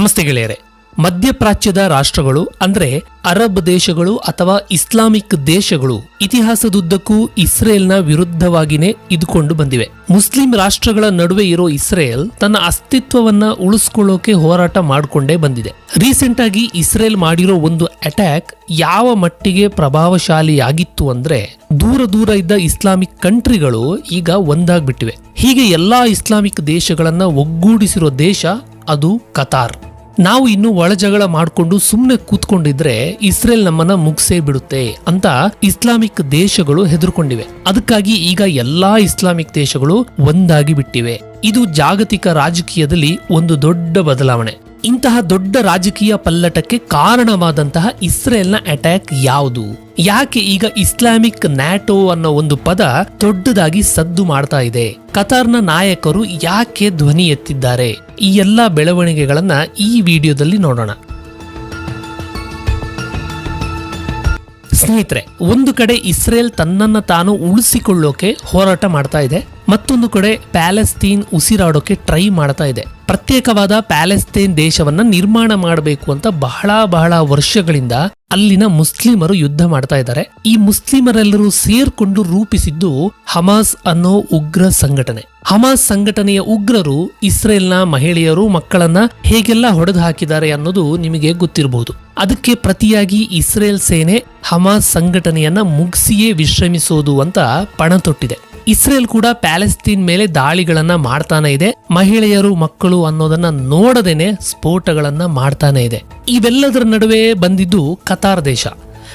ನಮಸ್ತೆ ಗೆಳೆಯರೆ. ಮಧ್ಯಪ್ರಾಚ್ಯದ ರಾಷ್ಟ್ರಗಳು ಅಂದ್ರೆ ಅರಬ್ ದೇಶಗಳು ಅಥವಾ ಇಸ್ಲಾಮಿಕ್ ದೇಶಗಳು ಇತಿಹಾಸದುದ್ದಕ್ಕೂ ಇಸ್ರೇಲ್ನ ವಿರುದ್ಧವಾಗಿನೇ ಇದುಕೊಂಡು ಬಂದಿವೆ. ಮುಸ್ಲಿಂ ರಾಷ್ಟ್ರಗಳ ನಡುವೆ ಇರೋ ಇಸ್ರೇಲ್ ತನ್ನ ಅಸ್ತಿತ್ವವನ್ನ ಉಳಿಸ್ಕೊಳ್ಳೋಕೆ ಹೋರಾಟ ಮಾಡಿಕೊಂಡೇ ಬಂದಿದೆ. ರೀಸೆಂಟ್ ಆಗಿ ಇಸ್ರೇಲ್ ಮಾಡಿರೋ ಒಂದು ಅಟ್ಯಾಕ್ ಯಾವ ಮಟ್ಟಿಗೆ ಪ್ರಭಾವಶಾಲಿಯಾಗಿತ್ತು ಅಂದ್ರೆ ದೂರ ದೂರ ಇದ್ದ ಇಸ್ಲಾಮಿಕ್ ಕಂಟ್ರಿಗಳು ಈಗ ಒಂದಾಗ್ಬಿಟ್ಟಿವೆ. ಹೀಗೆ ಎಲ್ಲಾ ಇಸ್ಲಾಮಿಕ್ ದೇಶಗಳನ್ನ ಒಗ್ಗೂಡಿಸಿರೋ ದೇಶ ಅದು ಕತಾರ್. ನಾವು ಇನ್ನು ಒಳಜಗಳ ಮಾಡಿಕೊಂಡು ಸುಮ್ಮನೆ ಕೂತ್ಕೊಂಡಿದ್ರೆ ಇಸ್ರೇಲ್ ನಮ್ಮನ್ನ ಮುಗಿಸೇ ಬಿಡುತ್ತೆ ಅಂತ ಇಸ್ಲಾಮಿಕ್ ದೇಶಗಳು ಹೆದರ್ಕೊಂಡಿವೆ. ಅದಕ್ಕಾಗಿ ಈಗ ಎಲ್ಲಾ ಇಸ್ಲಾಮಿಕ್ ದೇಶಗಳು ಒಂದಾಗಿ ಬಿಟ್ಟಿವೆ. ಇದು ಜಾಗತಿಕ ರಾಜಕೀಯದಲ್ಲಿ ಒಂದು ದೊಡ್ಡ ಬದಲಾವಣೆ. ಇಂತಹ ದೊಡ್ಡ ರಾಜಕೀಯ ಪಲ್ಲಟಕ್ಕೆ ಕಾರಣವಾದಂತಹ ಇಸ್ರೇಲ್ನ ಅಟ್ಯಾಕ್ ಯಾವುದು? ಯಾಕೆ ಈಗ ಇಸ್ಲಾಮಿಕ್ ನ್ಯಾಟೋ ಅನ್ನೋ ಒಂದು ಪದ ದೊಡ್ಡದಾಗಿ ಸದ್ದು ಮಾಡ್ತಾ ಇದೆ? ಕತಾರ್ನ ನಾಯಕರು ಯಾಕೆ ಧ್ವನಿ ಎತ್ತಿದ್ದಾರೆ? ಈ ಎಲ್ಲಾ ಬೆಳವಣಿಗೆಗಳನ್ನ ಈ ವಿಡಿಯೋದಲ್ಲಿ ನೋಡೋಣ. ಸ್ನೇಹಿತರೆ, ಒಂದು ಕಡೆ ಇಸ್ರೇಲ್ ತನ್ನನ್ನು ತಾನು ಉಳಿಸಿಕೊಳ್ಳೋಕೆ ಹೋರಾಟ ಮಾಡ್ತಾ ಇದೆ ಮತ್ತೊಂದು ಕಡೆ ಪ್ಯಾಲೆಸ್ತೀನ್ ಉಸಿರಾಡೋಕೆ ಟ್ರೈ ಮಾಡ್ತಾ ಇದೆ. ಪ್ರತ್ಯೇಕವಾದ ಪ್ಯಾಲೆಸ್ತೀನ್ ದೇಶವನ್ನ ನಿರ್ಮಾಣ ಮಾಡಬೇಕು ಅಂತ ಬಹಳ ಬಹಳ ವರ್ಷಗಳಿಂದ ಅಲ್ಲಿನ ಮುಸ್ಲಿಮರು ಯುದ್ಧ ಮಾಡ್ತಾ ಇದ್ದಾರೆ. ಈ ಮುಸ್ಲಿಮರೆಲ್ಲರೂ ಸೇರ್ಕೊಂಡು ರೂಪಿಸಿದ್ದು ಹಮಾಸ್ ಅನ್ನೋ ಉಗ್ರ ಸಂಘಟನೆ. ಹಮಾಸ್ ಸಂಘಟನೆಯ ಉಗ್ರರು ಇಸ್ರೇಲ್ನ ಮಹಿಳೆಯರು ಮಕ್ಕಳನ್ನ ಹೇಗೆಲ್ಲ ಹೊಡೆದು ಹಾಕಿದ್ದಾರೆ ಅನ್ನೋದು ನಿಮಗೆ ಗೊತ್ತಿರಬಹುದು. ಅದಕ್ಕೆ ಪ್ರತಿಯಾಗಿ ಇಸ್ರೇಲ್ ಸೇನೆ ಹಮಾಸ್ ಸಂಘಟನೆಯನ್ನ ಮುಗಿಸಿಯೇ ವಿಶ್ರಮಿಸೋದು ಅಂತ ಪಣ ತೊಟ್ಟಿದೆ ಇಸ್ರೇಲ್ ಕೂಡ ಪ್ಯಾಲೆಸ್ತೀನ್ ಮೇಲೆ ದಾಳಿಗಳನ್ನ ಮಾಡ್ತಾನೆ ಇದೆ. ಮಹಿಳೆಯರು, ಮಕ್ಕಳು ಅನ್ನೋದನ್ನ ನೋಡದೇನೆ ಸ್ಫೋಟಗಳನ್ನ ಮಾಡ್ತಾನೆ ಇದೆ. ಇವೆಲ್ಲದರ ನಡುವೆ ಬಂದಿದ್ದು ಕತಾರ್ ದೇಶ.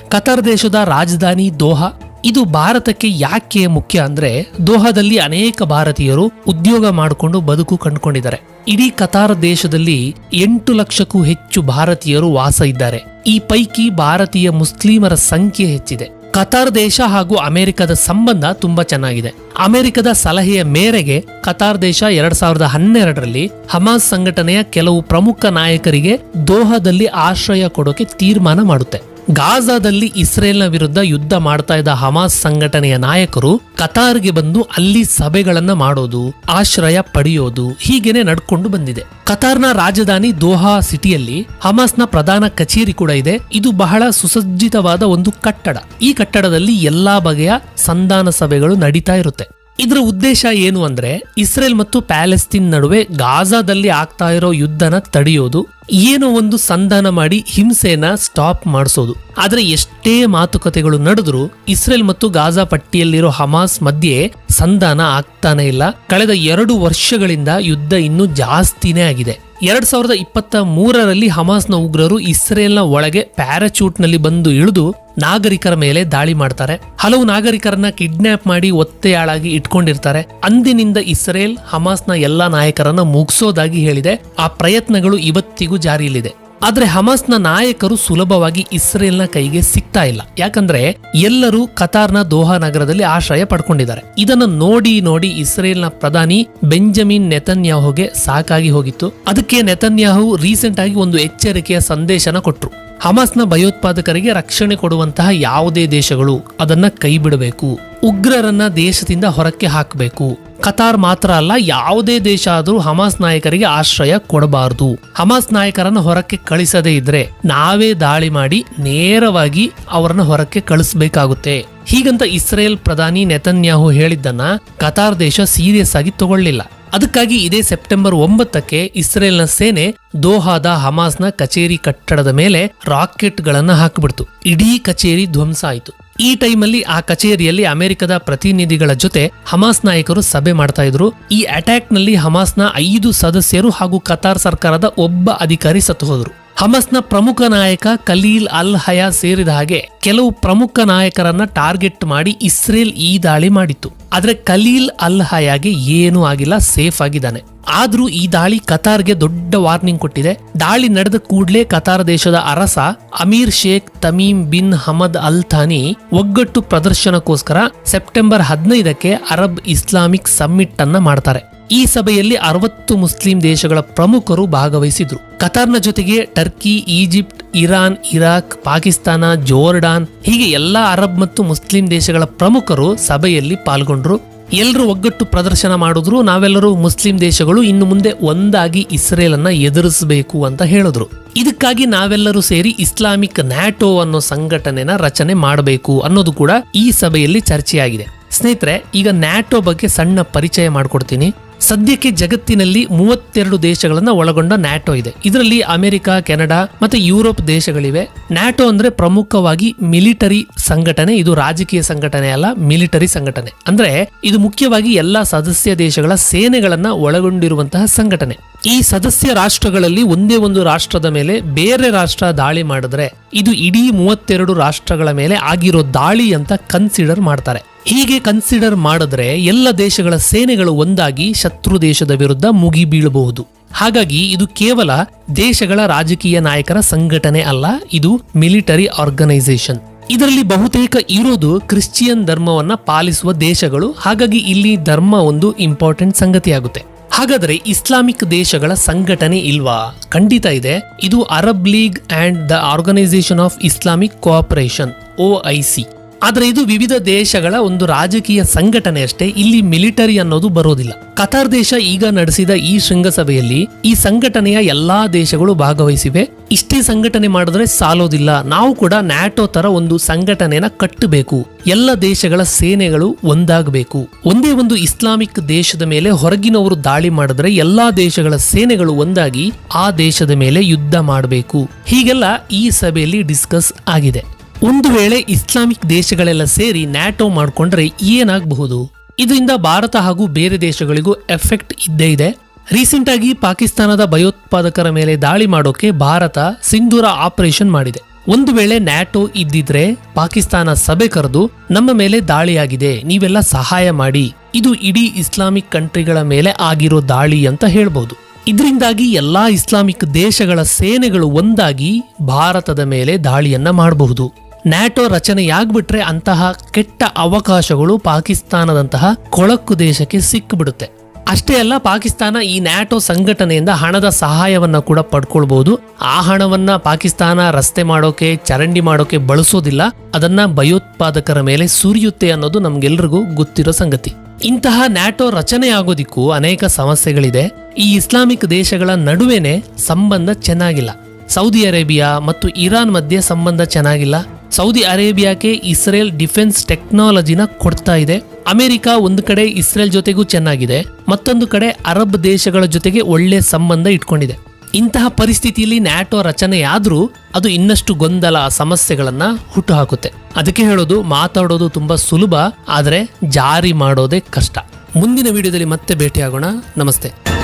ಕತಾರ್ ದೇಶದ ರಾಜಧಾನಿ ದೋಹಾ. ಇದು ಭಾರತಕ್ಕೆ ಯಾಕೆ ಮುಖ್ಯ ಅಂದ್ರೆ, ದೋಹಾದಲ್ಲಿ ಅನೇಕ ಭಾರತೀಯರು ಉದ್ಯೋಗ ಮಾಡಿಕೊಂಡು ಬದುಕು ಕಂಡುಕೊಂಡಿದ್ದಾರೆ. ಇಡೀ ಕತಾರ್ ದೇಶದಲ್ಲಿ ಎಂಟು ಲಕ್ಷಕ್ಕೂ ಹೆಚ್ಚು ಭಾರತೀಯರು ವಾಸ ಇದ್ದಾರೆ. ಈ ಪೈಕಿ ಭಾರತೀಯ ಮುಸ್ಲಿಮರ ಸಂಖ್ಯೆ ಹೆಚ್ಚಿದೆ. ಕತಾರ್ ದೇಶ ಹಾಗೂ ಅಮೆರಿಕದ ಸಂಬಂಧ ತುಂಬಾ ಚೆನ್ನಾಗಿದೆ. ಅಮೆರಿಕದ ಸಲಹೆಯ ಮೇರೆಗೆ ಕತಾರ್ ದೇಶ ಎರಡ್ ಸಾವಿರದ ಹನ್ನೆರಡರಲ್ಲಿ ಹಮಾಸ್ ಸಂಘಟನೆಯ ಕೆಲವು ಪ್ರಮುಖ ನಾಯಕರಿಗೆ ದೋಹದಲ್ಲಿ ಆಶ್ರಯ ಕೊಡೋಕೆ ತೀರ್ಮಾನ ಮಾಡುತ್ತೆ. ಗಾಜಾದಲ್ಲಿ ಇಸ್ರೇಲ್ನ ವಿರುದ್ಧ ಯುದ್ಧ ಮಾಡ್ತಾ ಇದ್ದ ಹಮಾಸ್ ಸಂಘಟನೆಯ ನಾಯಕರು ಕತಾರ್ಗೆ ಬಂದು ಅಲ್ಲಿ ಸಭೆಗಳನ್ನ ಮಾಡೋದು, ಆಶ್ರಯ ಪಡೆಯೋದು ಹೀಗೇನೆ ನಡ್ಕೊಂಡು ಬಂದಿದೆ. ಕತಾರ್ನ ರಾಜಧಾನಿ ದೋಹಾ ಸಿಟಿಯಲ್ಲಿ ಹಮಾಸ್ನ ಪ್ರಧಾನ ಕಚೇರಿ ಕೂಡ ಇದೆ. ಇದು ಬಹಳ ಸುಸಜ್ಜಿತವಾದ ಒಂದು ಕಟ್ಟಡ. ಈ ಕಟ್ಟಡದಲ್ಲಿ ಎಲ್ಲಾ ಬಗೆಯ ಸಂಧಾನ ಸಭೆಗಳು ನಡೀತಾ ಇರುತ್ತೆ. ಇದರ ಉದ್ದೇಶ ಏನು ಅಂದ್ರೆ ಇಸ್ರೇಲ್ ಮತ್ತು ಪ್ಯಾಲೆಸ್ತೀನ್ ನಡುವೆ ಗಾಜಾದಲ್ಲಿ ಆಗ್ತಾ ಇರೋ ಯುದ್ಧನ ತಡೆಯೋದು, ಏನೋ ಒಂದು ಸಂಧಾನ ಮಾಡಿ ಹಿಂಸೆನ ಸ್ಟಾಪ್ ಮಾಡಿಸೋದು. ಆದರೆ ಎಷ್ಟೇ ಮಾತುಕತೆಗಳು ನಡೆದ್ರು ಇಸ್ರೇಲ್ ಮತ್ತು ಗಾಜಾ ಪಟ್ಟಿಯಲ್ಲಿರೋ ಹಮಾಸ್ ಮಧ್ಯೆ ಸಂಧಾನ ಆಗ್ತಾನೆ ಇಲ್ಲ. ಕಳೆದ ಎರಡು ವರ್ಷಗಳಿಂದ ಯುದ್ಧ ಇನ್ನೂ ಜಾಸ್ತಿನೇ ಆಗಿದೆ. ಎರಡ್ ಸಾವಿರದ ಇಪ್ಪತ್ತ ಮೂರರಲ್ಲಿ ಹಮಾಸ್ನ ಉಗ್ರರು ಇಸ್ರೇಲ್ನ ಒಳಗೆ ಪ್ಯಾರಾಚೂಟ್ನಲ್ಲಿ ಬಂದು ಇಳಿದು ನಾಗರಿಕರ ಮೇಲೆ ದಾಳಿ ಮಾಡ್ತಾರೆ. ಹಲವು ನಾಗರಿಕರನ್ನ ಕಿಡ್ನಾಪ್ ಮಾಡಿ ಒತ್ತೆಯಾಳಾಗಿ ಇಟ್ಕೊಂಡಿರ್ತಾರೆ. ಅಂದಿನಿಂದ ಇಸ್ರೇಲ್ ಹಮಾಸ್ನ ಎಲ್ಲಾ ನಾಯಕರನ್ನ ಮುಗಿಸೋದಾಗಿ ಹೇಳಿದೆ. ಆ ಪ್ರಯತ್ನಗಳು ಇವತ್ತಿಗೂ ಜಾರಿಯಲ್ಲಿದೆ. ಆದ್ರೆ ಹಮಾಸ್ನ ನಾಯಕರು ಸುಲಭವಾಗಿ ಇಸ್ರೇಲ್ನ ಕೈಗೆ ಸಿಗ್ತಾ ಇಲ್ಲ. ಯಾಕಂದ್ರೆ ಎಲ್ಲರೂ ಕತಾರ್ನ ದೋಹಾ ನಗರದಲ್ಲಿ ಆಶ್ರಯ ಪಡ್ಕೊಂಡಿದ್ದಾರೆ. ಇದನ್ನ ನೋಡಿ ನೋಡಿ ಇಸ್ರೇಲ್ನ ಪ್ರಧಾನಿ ಬೆಂಜಮಿನ್ ನೆತನ್ಯಾಹುಗೆ ಸಾಕಾಗಿ ಹೋಗಿತ್ತು. ಅದಕ್ಕೆ ನೆತನ್ಯಾಹು ರೀಸೆಂಟ್ ಆಗಿ ಒಂದು ಎಚ್ಚರಿಕೆಯ ಸಂದೇಶನ ಕೊಟ್ರು. ಹಮಾಸ್ನ ಭಯೋತ್ಪಾದಕರಿಗೆ ರಕ್ಷಣೆ ಕೊಡುವಂತಹ ಯಾವುದೇ ದೇಶಗಳು ಅದನ್ನ ಕೈ ಬಿಡಬೇಕು. ಉಗ್ರರನ್ನ ದೇಶದಿಂದ ಹೊರಕ್ಕೆ ಹಾಕಬೇಕು. ಕತಾರ್ ಮಾತ್ರ ಅಲ್ಲ, ಯಾವುದೇ ದೇಶ ಆದರೂ ಹಮಾಸ್ ನಾಯಕರಿಗೆ ಆಶ್ರಯ ಕೊಡಬಾರದು. ಹಮಾಸ್ ನಾಯಕರನ್ನ ಹೊರಕ್ಕೆ ಕಳಿಸದೇ ಇದ್ರೆ ನಾವೇ ದಾಳಿ ಮಾಡಿ ನೇರವಾಗಿ ಅವರನ್ನು ಹೊರಕ್ಕೆ ಕಳಿಸಬೇಕಾಗುತ್ತೆ. ಹೀಗಂತ ಇಸ್ರೇಲ್ ಪ್ರಧಾನಿ ನೆತನ್ಯಾಹು ಹೇಳಿದ್ದನ್ನ ಕತಾರ್ ದೇಶ ಸೀರಿಯಸ್ ಆಗಿ ತಗೊಳ್ಳಿಲ್ಲ. ಅದಕ್ಕಾಗಿ ಇದೇ ಸೆಪ್ಟೆಂಬರ್ ಒಂಬತ್ತಕ್ಕೆ ಇಸ್ರೇಲ್ನ ಸೇನೆ ದೋಹಾದ ಹಮಾಸ್ನ ಕಚೇರಿ ಕಟ್ಟಡದ ಮೇಲೆ ರಾಕೆಟ್ ಗಳನ್ನ ಹಾಕಿಬಿಡ್ತು. ಇಡೀ ಕಚೇರಿ ಧ್ವಂಸ ಆಯಿತು. ಈ ಟೈಮಲ್ಲಿ ಆ ಕಚೇರಿಯಲ್ಲಿ ಅಮೆರಿಕದ ಪ್ರತಿನಿಧಿಗಳ ಜೊತೆ ಹಮಾಸ್ ನಾಯಕರು ಸಭೆ ಮಾಡ್ತಾ ಇದ್ರು. ಈ ಅಟ್ಯಾಕ್ನಲ್ಲಿ ಹಮಾಸ್ನ ಐದು ಸದಸ್ಯರು ಹಾಗೂ ಕತಾರ್ ಸರ್ಕಾರದ ಒಬ್ಬ ಅಧಿಕಾರಿ ಸತ್ತು ಹೋದ್ರು. ಹಮಸ್ನ ಪ್ರಮುಖ ನಾಯಕ ಖಲೀಲ್ ಅಲ್ ಹಯಾ ಸೇರಿದ ಹಾಗೆ ಕೆಲವು ಪ್ರಮುಖ ನಾಯಕರನ್ನ ಟಾರ್ಗೆಟ್ ಮಾಡಿ ಇಸ್ರೇಲ್ ಈ ದಾಳಿ ಮಾಡಿತ್ತು. ಆದರೆ ಖಲೀಲ್ ಅಲ್ ಹಯಾಗೆ ಏನೂ ಆಗಿಲ್ಲ, ಸೇಫ್ ಆಗಿದ್ದಾನೆ. ಆದ್ರೂ ಈ ದಾಳಿ ಕತಾರ್ಗೆ ದೊಡ್ಡ ವಾರ್ನಿಂಗ್ ಕೊಟ್ಟಿದೆ. ದಾಳಿ ನಡೆದ ಕೂಡಲೇ ಕತಾರ್ ದೇಶದ ಅರಸ Emir Sheikh Tamim bin Hamad Al Thani ಒಗ್ಗಟ್ಟು ಪ್ರದರ್ಶನಕ್ಕೋಸ್ಕರ ಸೆಪ್ಟೆಂಬರ್ ಹದಿನೈದಕ್ಕೆ ಅರಬ್ ಇಸ್ಲಾಮಿಕ್ ಸಮ್ಮಿಟ್ ಅನ್ನ ಮಾಡ್ತಾರೆ. ಈ ಸಭೆಯಲ್ಲಿ ಅರವತ್ತು ಮುಸ್ಲಿಂ ದೇಶಗಳ ಪ್ರಮುಖರು ಭಾಗವಹಿಸಿದ್ರು. ಕತಾರ್ನ ಜೊತೆಗೆ Turkey, Egypt, Iran, Iraq, Pakistan, Jordan ಹೀಗೆ ಎಲ್ಲಾ ಅರಬ್ ಮತ್ತು ಮುಸ್ಲಿಂ ದೇಶಗಳ ಪ್ರಮುಖರು ಸಭೆಯಲ್ಲಿ ಪಾಲ್ಗೊಂಡ್ರು. ಎಲ್ಲರೂ ಒಗ್ಗಟ್ಟು ಪ್ರದರ್ಶನ ಮಾಡಿದ್ರು, ನಾವೆಲ್ಲರೂ ಮುಸ್ಲಿಂ ದೇಶಗಳು, ಇನ್ನು ಮುಂದೆ ಒಂದಾಗಿ ಇಸ್ರೇಲ್ ಅನ್ನ ಎದುರಿಸಬೇಕು ಅಂತ ಹೇಳಿದ್ರು. ಇದಕ್ಕಾಗಿ ನಾವೆಲ್ಲರೂ ಸೇರಿ ಇಸ್ಲಾಮಿಕ್ ನ್ಯಾಟೋ ಅನ್ನೋ ಸಂಘಟನೆನ ರಚನೆ ಮಾಡಬೇಕು ಅನ್ನೋದು ಕೂಡ ಈ ಸಭೆಯಲ್ಲಿ ಚರ್ಚೆಯಾಗಿದೆ. ಸ್ನೇಹಿತರೆ, ಈಗ ನ್ಯಾಟೋ ಬಗ್ಗೆ ಸಣ್ಣ ಪರಿಚಯ ಮಾಡಿಕೊಡ್ತೀನಿ. ಸದ್ಯಕ್ಕೆ ಜಗತ್ತಿನಲ್ಲಿ ಮೂವತ್ತೆರಡು ದೇಶಗಳನ್ನು ಒಳಗೊಂಡ ನ್ಯಾಟೋ ಇದೆ. ಇದರಲ್ಲಿ ಅಮೆರಿಕ, ಕೆನಡಾ ಮತ್ತೆ ಯುರೋಪ್ ದೇಶಗಳಿವೆ. ನ್ಯಾಟೋ ಅಂದ್ರೆ ಪ್ರಮುಖವಾಗಿ ಮಿಲಿಟರಿ ಸಂಘಟನೆ. ಇದು ರಾಜಕೀಯ ಸಂಘಟನೆ ಅಲ್ಲ, ಮಿಲಿಟರಿ ಸಂಘಟನೆ. ಅಂದ್ರೆ ಇದು ಮುಖ್ಯವಾಗಿ ಎಲ್ಲಾ ಸದಸ್ಯ ದೇಶಗಳ ಸೇನೆಗಳನ್ನ ಒಳಗೊಂಡಿರುವಂತಹ ಸಂಘಟನೆ. ಈ ಸದಸ್ಯ ರಾಷ್ಟ್ರಗಳಲ್ಲಿ ಒಂದೇ ಒಂದು ರಾಷ್ಟ್ರದ ಮೇಲೆ ಬೇರೆ ರಾಷ್ಟ್ರ ದಾಳಿ ಮಾಡಿದ್ರೆ, ಇದು ಇಡೀ ಮೂವತ್ತೆರಡು ರಾಷ್ಟ್ರಗಳ ಮೇಲೆ ಆಗಿರೋ ದಾಳಿ ಅಂತ ಕನ್ಸಿಡರ್ ಮಾಡ್ತಾರೆ. ಹೀಗೆ ಕನ್ಸಿಡರ್ ಮಾಡಿದ್ರೆ ಎಲ್ಲ ದೇಶಗಳ ಸೇನೆಗಳು ಒಂದಾಗಿ ಶತ್ರು ದೇಶದ ವಿರುದ್ಧ ಮುಗಿಬೀಳಬಹುದು ಹಾಗಾಗಿ ಇದು ಕೇವಲ ದೇಶಗಳ ರಾಜಕೀಯ ನಾಯಕರ ಸಂಘಟನೆ ಅಲ್ಲ, ಇದು ಮಿಲಿಟರಿ ಆರ್ಗನೈಸೇಷನ್ ಇದರಲ್ಲಿ ಬಹುತೇಕ ಇರೋದು ಕ್ರಿಶ್ಚಿಯನ್ ಧರ್ಮವನ್ನ ಪಾಲಿಸುವ ದೇಶಗಳು, ಹಾಗಾಗಿ ಇಲ್ಲಿ ಧರ್ಮ ಒಂದು ಇಂಪಾರ್ಟೆಂಟ್ ಸಂಗತಿಯಾಗುತ್ತೆ. ಹಾಗಾದ್ರೆ ಇಸ್ಲಾಮಿಕ್ ದೇಶಗಳ ಸಂಘಟನೆ ಇಲ್ವಾ? ಖಂಡಿತ ಇದೆ. ಇದು Arab League and the organisation of Islamic cooperation O I C ಆದ್ರೆ ಇದು ವಿವಿಧ ದೇಶಗಳ ಒಂದು ರಾಜಕೀಯ ಸಂಘಟನೆ ಅಷ್ಟೇ ಇಲ್ಲಿ ಮಿಲಿಟರಿ ಅನ್ನೋದು ಬರೋದಿಲ್ಲ. ಕತಾರ್ ದೇಶ ಈಗ ನಡೆಸಿದ ಈ ಶೃಂಗಸಭೆಯಲ್ಲಿ ಈ ಸಂಘಟನೆಯ ಎಲ್ಲಾ ದೇಶಗಳು ಭಾಗವಹಿಸಿವೆ. ಇಷ್ಟೇ ಸಂಘಟನೆ ಮಾಡಿದ್ರೆ ಸಾಲೋದಿಲ್ಲ. ನಾವು ಕೂಡ ನ್ಯಾಟೋ ತರ ಒಂದು ಸಂಘಟನೆನ ಕಟ್ಟಬೇಕು. ಎಲ್ಲ ದೇಶಗಳ ಸೇನೆಗಳು ಒಂದಾಗಬೇಕು. ಒಂದೇ ಒಂದು ಇಸ್ಲಾಮಿಕ್ ದೇಶದ ಮೇಲೆ ಹೊರಗಿನವರು ದಾಳಿ ಮಾಡಿದ್ರೆ ಎಲ್ಲಾ ದೇಶಗಳ ಸೇನೆಗಳು ಒಂದಾಗಿ ಆ ದೇಶದ ಮೇಲೆ ಯುದ್ಧ ಮಾಡಬೇಕು. ಹೀಗೆಲ್ಲ ಈ ಸಭೆಯಲ್ಲಿ ಡಿಸ್ಕಸ್ ಆಗಿದೆ. ಒಂದು ವೇಳೆ ಇಸ್ಲಾಮಿಕ್ ದೇಶಗಳೆಲ್ಲ ಸೇರಿ ನ್ಯಾಟೋ ಮಾಡಿಕೊಂಡ್ರೆ ಏನಾಗಬಹುದು? ಇದರಿಂದ ಭಾರತ ಹಾಗೂ ಬೇರೆ ದೇಶಗಳಿಗೂ ಎಫೆಕ್ಟ್ ಇದ್ದೇ ಇದೆ. ರೀಸೆಂಟ್ ಆಗಿ ಪಾಕಿಸ್ತಾನದ ಭಯೋತ್ಪಾದಕರ ಮೇಲೆ ದಾಳಿ ಮಾಡೋಕೆ ಭಾರತ ಸಿಂಧೂರ ಆಪರೇಷನ್ ಮಾಡಿದೆ. ಒಂದು ವೇಳೆ ನ್ಯಾಟೋ ಇದ್ದಿದ್ರೆ ಪಾಕಿಸ್ತಾನ ಸಭೆ ಕರೆದು, ನಮ್ಮ ಮೇಲೆ ದಾಳಿಯಾಗಿದೆ, ನೀವೆಲ್ಲ ಸಹಾಯ ಮಾಡಿ. ಇದು ಇಡೀ ಇಸ್ಲಾಮಿಕ್ ಕಂಟ್ರಿಗಳ ಮೇಲೆ ಆಗಿರೋ ದಾಳಿ ಅಂತ ಹೇಳ್ಬೋದು. ಇದರಿಂದಾಗಿ ಎಲ್ಲಾ ಇಸ್ಲಾಮಿಕ್ ದೇಶಗಳ ಸೇನೆಗಳು ಒಂದಾಗಿ ಭಾರತದ ಮೇಲೆ ದಾಳಿಯನ್ನ ಮಾಡಬಹುದು. ನ್ಯಾಟೋ ರಚನೆಯಾಗ್ಬಿಟ್ರೆ ಅಂತಹ ಕೆಟ್ಟ ಅವಕಾಶಗಳು ಪಾಕಿಸ್ತಾನದಂತಹ ಕೊಳಕು ದೇಶಕ್ಕೆ ಸಿಕ್ಕಿಬಿಡುತ್ತೆ ಅಷ್ಟೇ ಅಲ್ಲ, ಪಾಕಿಸ್ತಾನ ಈ ನ್ಯಾಟೋ ಸಂಘಟನೆಯಿಂದ ಹಣದ ಸಹಾಯವನ್ನ ಕೂಡ ಪಡ್ಕೊಳ್ಬಹುದು ಆ ಹಣವನ್ನ ಪಾಕಿಸ್ತಾನ ರಸ್ತೆ ಮಾಡೋಕೆ, ಚರಂಡಿ ಮಾಡೋಕೆ ಬಳಸೋದಿಲ್ಲ. ಅದನ್ನ ಭಯೋತ್ಪಾದಕರ ಮೇಲೆ ಸುರಿಯುತ್ತೆ ಅನ್ನೋದು ನಮ್ಗೆಲ್ರಿಗೂ ಗೊತ್ತಿರೋ ಸಂಗತಿ. ಇಂತಹ ನ್ಯಾಟೋ ರಚನೆ ಆಗೋದಿಕ್ಕೂ ಅನೇಕ ಸಮಸ್ಯೆಗಳಿದೆ. ಈ ಇಸ್ಲಾಮಿಕ್ ದೇಶಗಳ ನಡುವೆನೆ ಸಂಬಂಧ ಚೆನ್ನಾಗಿಲ್ಲ. ಸೌದಿ ಅರೇಬಿಯಾ ಮತ್ತು ಇರಾನ್ ಮಧ್ಯೆ ಸಂಬಂಧ ಚೆನ್ನಾಗಿಲ್ಲ. ಸೌದಿ ಅರೇಬಿಯಾಕ್ಕೆ ಇಸ್ರೇಲ್ ಡಿಫೆನ್ಸ್ ಟೆಕ್ನಾಲಜಿನ ಕೊಡ್ತಾ ಇದೆ. ಅಮೆರಿಕ ಒಂದು ಕಡೆ ಇಸ್ರೇಲ್ ಜೊತೆಗೂ ಚೆನ್ನಾಗಿದೆ, ಮತ್ತೊಂದು ಕಡೆ ಅರಬ್ ದೇಶಗಳ ಜೊತೆಗೆ ಒಳ್ಳೆ ಸಂಬಂಧ ಇಟ್ಕೊಂಡಿದೆ. ಇಂತಹ ಪರಿಸ್ಥಿತಿಯಲ್ಲಿ ನ್ಯಾಟೋ ರಚನೆಯಾದರೂ ಅದು ಇನ್ನಷ್ಟು ಗೊಂದಲ, ಸಮಸ್ಯೆಗಳನ್ನ ಹುಟ್ಟುಹಾಕುತ್ತೆ. ಅದಕ್ಕೆ ಹೇಳೋದು, ಮಾತಾಡೋದು ತುಂಬಾ ಸುಲಭ, ಆದರೆ ಜಾರಿ ಮಾಡೋದೇ ಕಷ್ಟ. ಮುಂದಿನ ವಿಡಿಯೋದಲ್ಲಿ ಮತ್ತೆ ಭೇಟಿಯಾಗೋಣ. ನಮಸ್ತೆ.